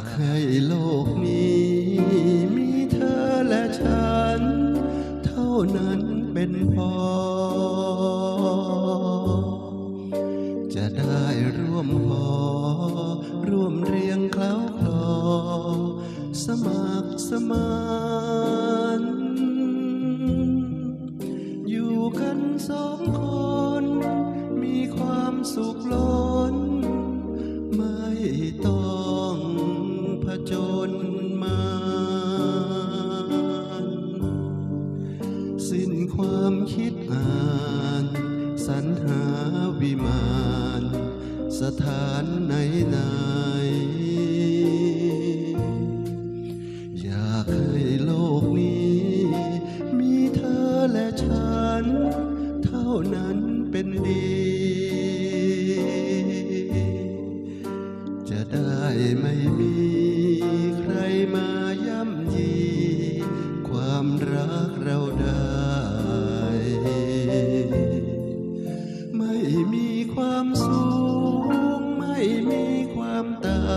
ากให้โลกนี้มีเธอและฉัน เท่านั้นเป็นพอ จะได้ร่วมหอร่วมเรียงเคล้าคลอ สมัครสมานอยู่กันสองคน มีความสุขล้น ความคิดอ่านสรรหาวิมานสถานไหนไหนอยากให้โลกนี้ มีเธอและฉัน เท่านั้นเป็นดี จะได้ไม่มีใครมาย่ำยีความรัก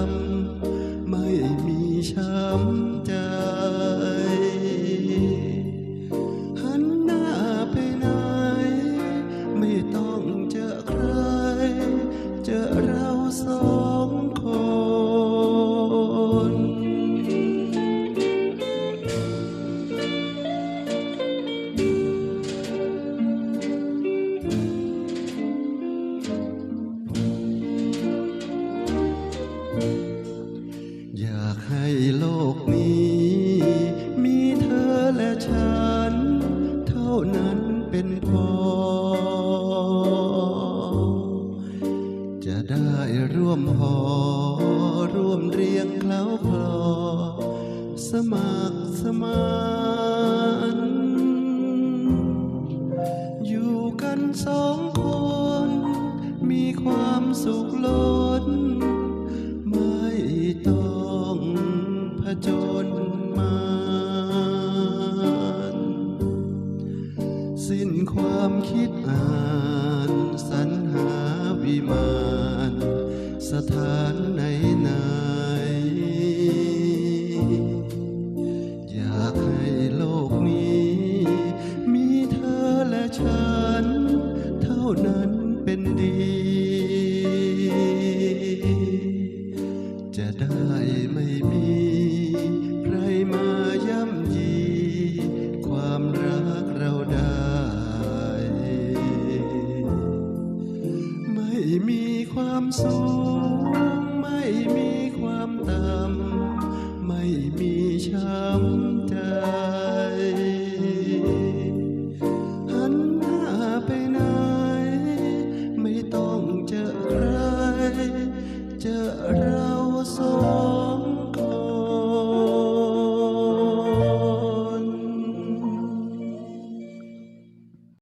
ำไม่มีช้ำใจหันหน้าไปไหนไม่ต้องเจอใครเจอ โลกนี้ มีเธอและฉัน เท่านั้นเป็นพอ จะได้ร่วมหอ ร่วมเรียงเคล้าคลอ สมัครสมานอยู่กันสองคน มีความสุขล้น สิ้นความคิดอ่านสรรหาวิมาน สถาน มีความสูง ไม่มีความต่ำไม่มีช้ำ